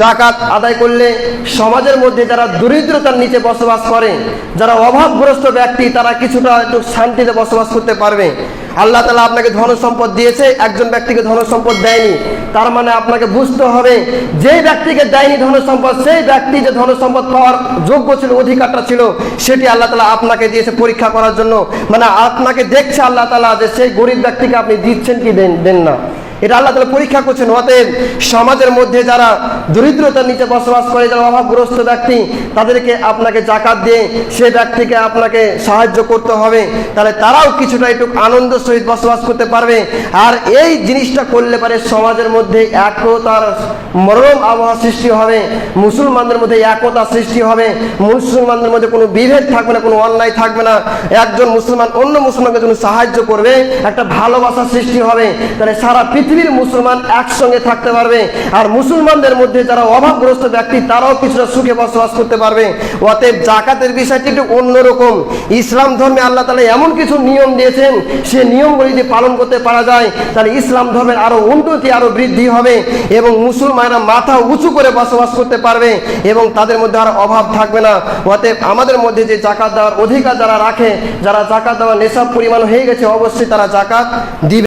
জাকাত আদায় করলে সমাজের মধ্যে যারা দরিদ্রতার নিচে বসবাস করে, যারা অভাবগ্রস্ত ব্যক্তি, তারা কিছুটা একটু শান্তিতে বসবাস করতে পারবে। আল্লাহ তালা আপনাকে ধন সম্পদ দিয়েছে, একজন ব্যক্তিকে ধন সম্পদ দেয়নি। তার মানে আপনাকে বুঝতে হবে যে ব্যক্তিকে দেয়নি ধন সম্পদ সেই ব্যক্তি যে ধন সম্পদ পাওয়ার যোগ্য ছিল, অধিকারটা ছিল, সেটি আল্লাহ তালা আপনাকে দিয়েছে পরীক্ষা করার জন্য। মানে আপনাকে দেখছে আল্লাহ তালা যে সেই গরিব ব্যক্তিকে আপনি দিচ্ছেন কি দেন দেন না। এটা আল্লাহ তালা পরীক্ষা করছেন, অতএব সমাজের মধ্যে যারা দরিদ্রতার নিচে বসবাস করে, যারা অভাবগ্রস্ত ব্যক্তি, তাদেরকে আপনাকে জাকাত দিয়ে সে ব্যক্তিকে আপনাকে সাহায্য করতে হবে। তাহলে তারাও কিছুটা একটু আনন্দ সহিত বসবাস করতে পারবে। আর এই জিনিসটা করলে পারে সমাজের মধ্যে একতার মরম আবহাওয়া সৃষ্টি হবে, মুসলমানদের মধ্যে একতা সৃষ্টি হবে, মুসলমানদের মধ্যে কোনো বিভেদ থাকবে না, কোনো অন্যায় থাকবে না। একজন মুসলমান অন্য মুসলমানকে যখন সাহায্য করবে, একটা ভালোবাসা সৃষ্টি হবে। তাহলে সারা পৃথিবীর মুসলমান একসঙ্গে থাকতে পারবে। আর মুসলমানদের মধ্যে যারা অভাবগ্রস্ত ব্যক্তি, তারাও কিছুটা সুখে বসবাস করতে পারবে। অতএব জাকাতের বিষয়টি একটু অন্যরকম। ইসলাম ধর্মে আল্লাহ তালা এমন কিছু নিয়ম দিয়েছেন, সে নিয়মগুলি যদি পালন করতে পারা যায়, তাহলে ইসলাম ধর্মের আরও উন্নতি, আরও বৃদ্ধি হবে এবং মুসলমানরা মাথা উঁচু করে বসবাস করতে পারবে এবং তাদের মধ্যে আর অভাব থাকবে না। অতএব আমাদের মধ্যে যে জাকাত দেওয়ার অধিকার যারা রাখে, যারা জাকাত দেওয়ার নেশাব পরিমাণ হয়ে গেছে, অবশ্যই তারা জাকাত দিবে।